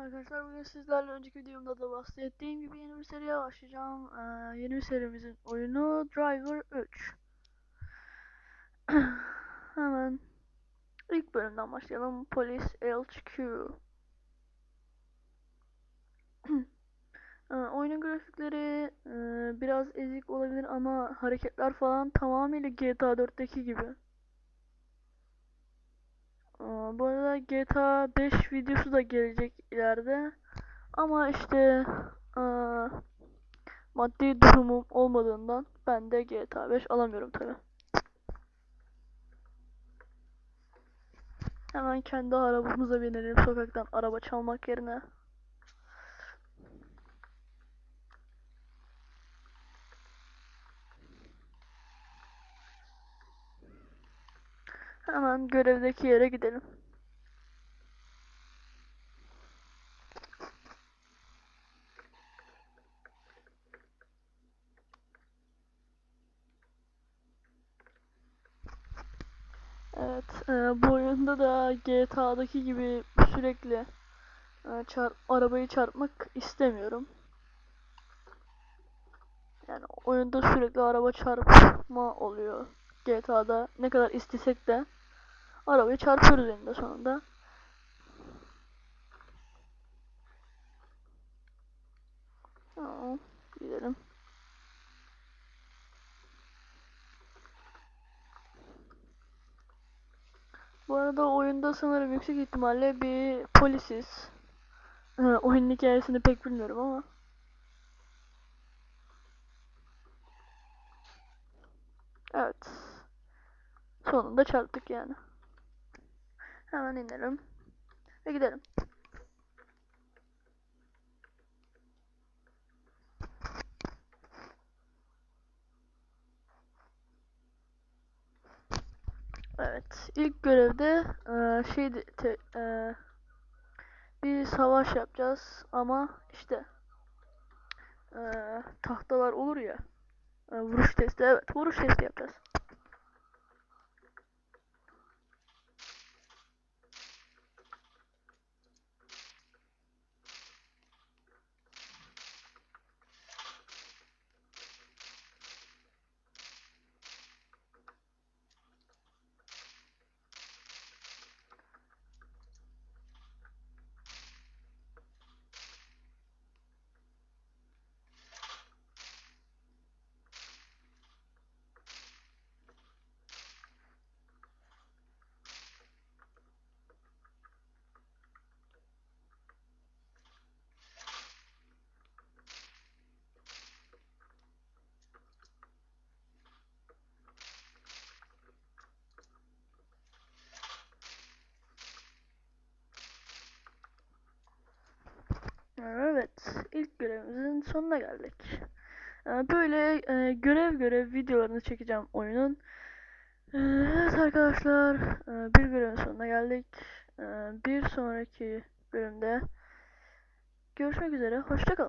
Arkadaşlar bugün sizlerle önceki videomda da bahsettiğim gibi yeni bir seriye başlayacağım. Ee, yeni bir serimizin oyunu Driver 3. Hemen ilk bölümden başlayalım. Polis LHQ. Ee, oyunun grafikleri e, biraz ezik olabilir ama hareketler falan tamamıyla GTA 4'teki gibi. Aa, Bu arada GTA 5 videosu da gelecek ileride. Ama işte aa, maddi durumum olmadığından ben de GTA 5 alamıyorum tabi. Hemen kendi arabamıza binelim sokaktan araba çalmak yerine. Hemen görevdeki yere gidelim. Evet, e, bu oyunda da GTA'daki gibi sürekli e, çar arabayı çarpmak istemiyorum. Yani oyunda sürekli araba çarpma oluyor. GTA'da ne kadar istesek de arabayı çarpıyoruz eninde sonunda. Gidelim. Bu arada oyunda sanırım yüksek ihtimalle bir polisiz. Ee, oyunun hikayesini pek bilmiyorum ama. Evet. Sonunda çarptık yani. Hemen inelim. Ve gidelim. Evet. ilk görevde şeydi te, eee, bir savaş yapacağız ama işte eee, tahtalar olur ya. eee, vuruş testi. Evet, vuruş testi yapacağız. Evet, ilk görevimizin sonuna geldik. Ee, Böyle e, görev görev videolarını çekeceğim oyunun. Ee, Evet arkadaşlar, e, bir görevin sonuna geldik. Ee, Bir sonraki bölümde görüşmek üzere, hoşçakalın.